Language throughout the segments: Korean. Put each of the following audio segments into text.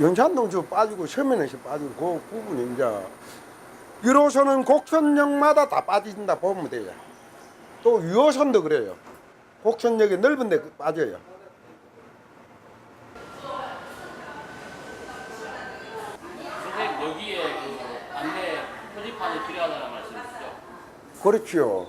연산동주 빠지고 서면에서 빠지고 그 부분이 이제 1호선은 곡선역마다 다 빠진다 보면 돼요. 또 2호선도 그래요. 곡선역이 넓은데 빠져요. 선생님 여기에 그 안내 표지판이 필요하다는 말씀이시죠? 그렇지요.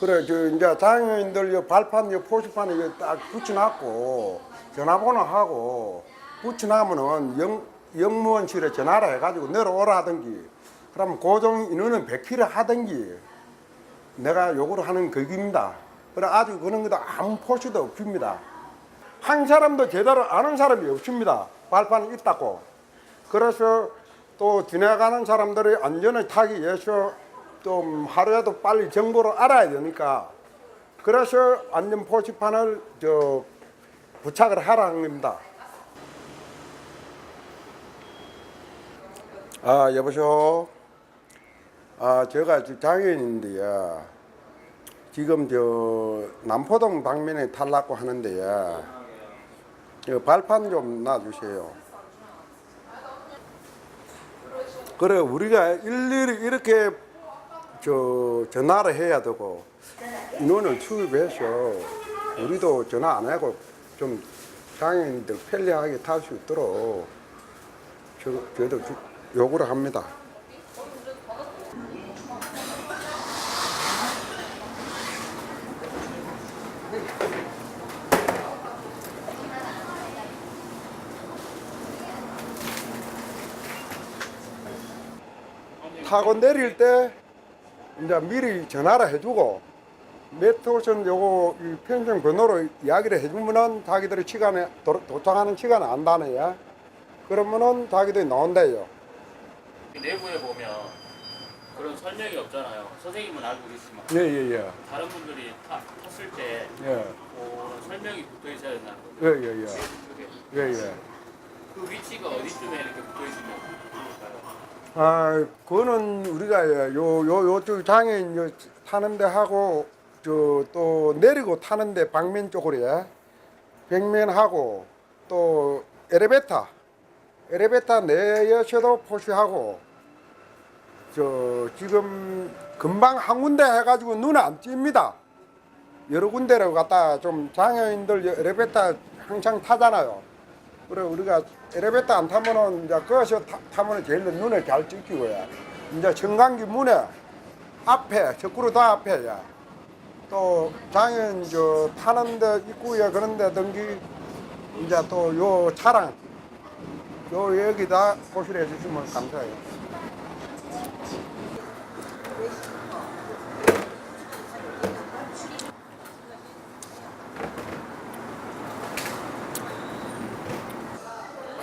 그래, 저, 이제 장애인들 요 발판, 요 표지판에 딱 붙여놨고, 전화번호 하고, 붙여놓으면은 영, 영무원실에 전화를 해가지고 내려오라 하든지, 그러면 고정 인원은 100km 하든지, 내가 요구를 하는 거기입니다. 그래, 아직 그런 것도 아무 포시도 없습니다. 한 사람도 제대로 아는 사람이 없습니다. 발판이 있다고. 그래서 또 지나가는 사람들의 안전을 타기 위해서 좀 하루에도 빨리 정보를 알아야 되니까 그래서 안전 표지판을 저 부착을 하라는 겁니다. 아 여보세요. 아 제가 장애인인데요. 지금 저 남포동 방면에 탈라고 하는데요. 저 발판 좀 놔주세요. 그래 우리가 일일이 이렇게 저 전화를 해야 되고 인원을 투입해서 우리도 전화 안 하고 좀 장애인들 편리하게 탈 수 있도록 저, 저도 주- 요구를 합니다. 타고 내릴 때 이제 미리 전화를 해주고 몇 호선 요거 이 편성 번호로 이야기를 해주면은 자기들의 시간에 도, 도착하는 시간을 안다네요. 그러면은 자기들이 나온대요. 그 내부에 보면 그런 설명이 없잖아요. 선생님은 알고 계시지만 예 예 예. 다른 분들이 타, 탔을 때 예. 뭐 설명이 붙어 있어야 된다는 거죠. 예 예 예. 그게 예 예. 그 위치가 어디쯤에 이렇게 붙어 있으면 좋을까요? 아, 그거는 우리가 요, 요, 요쪽 요 타는데 하고, 저, 또 내리고 타는데 방면 쪽으로, 예. 벽면하고, 또 엘리베이터, 엘리베이터 내에서도 표시하고, 저, 지금 금방 한 군데 해가지고 눈에 안 띕니다. 여러 군데를 갖다 좀 장애인들 엘리베이터 항상 타잖아요. 그래 우리가 엘리베이터 안 타면은 이제 타, 타면은 제일 눈에 잘 찍히고요. 이제 청강기 문에 앞에 적구로 다 앞에야. 또 장애인 저 타는데 입구에 그런데 등기 이제 또 요 차량 요 여기다 표시를 해주시면 감사해요.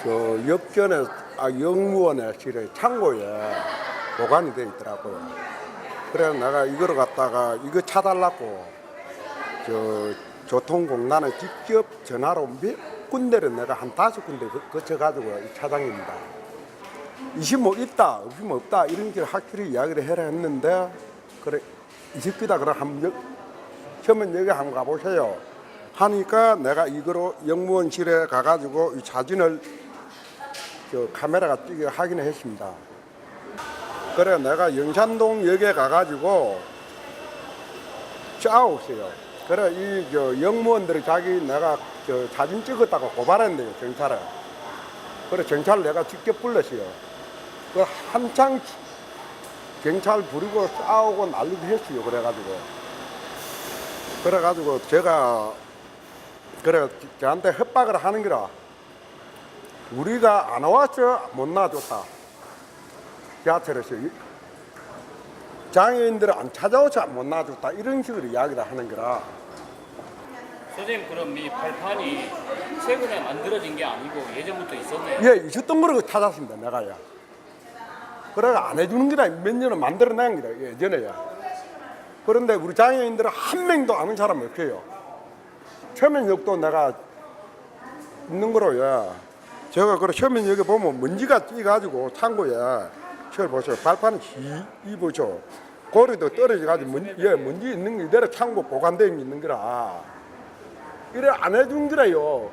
그 옆전에 아 영무원에 실에 창고에 보관이 돼 있더라고요. 그래서 내가 이거를 갖다가 이거 차달라고 저 교통공단에 직접 전화로 몇 군데를 내가 한 다섯 군데 거- 거쳐가지고 이 차장입니다. 있으면 있다, 없으면 없다 이런 게 확실히 이야기를 해라 했는데 그래 있습니다. 그럼 한번 여- 처음엔 여기 한번 가보세요. 하니까 내가 이거로 영무원실에 가가지고 이 사진을 저 카메라가 찍어 확인을 했습니다. 그래 내가 영산동 역에 가가지고 짜오세요. 그래 이 저 영무원들이 자기 내가 저 사진 찍었다고 고발했는데요 경찰에. 그래 경찰 내가 직접 불렀어요. 그 한창 경찰 부리고 싸우고 난리도 했어요. 그래가지고 그래가지고 제가 그래 저한테 협박을 하는 거라. 우리가 안 와서 못 놔줬다. 이- 장애인들 안 찾아오서 못 놔줬다 이런 식으로 이야기를 하는 거라. 선생님 그럼 이 발판이 최근에 만들어진 게 아니고 예전부터 있었네요. 예, 있었던 거를 찾았습니다, 내가야. 그래 안 해주는 거라 몇 년을 만들어낸 거라 예전에야. 그런데 우리 장애인들은 한 명도 아는 사람이 없어요. 서면역도 내가 있는 거로요. 제가 그래 서면 여기 보면 먼지가 찌가지고 창고에 저 보세요. 발판이 이, 이 보죠. 고리도 떨어져가지고 먼, 예, 먼지 있는 게 이대로 창고 보관되어 있는 거라. 이래 안 해준 거라요.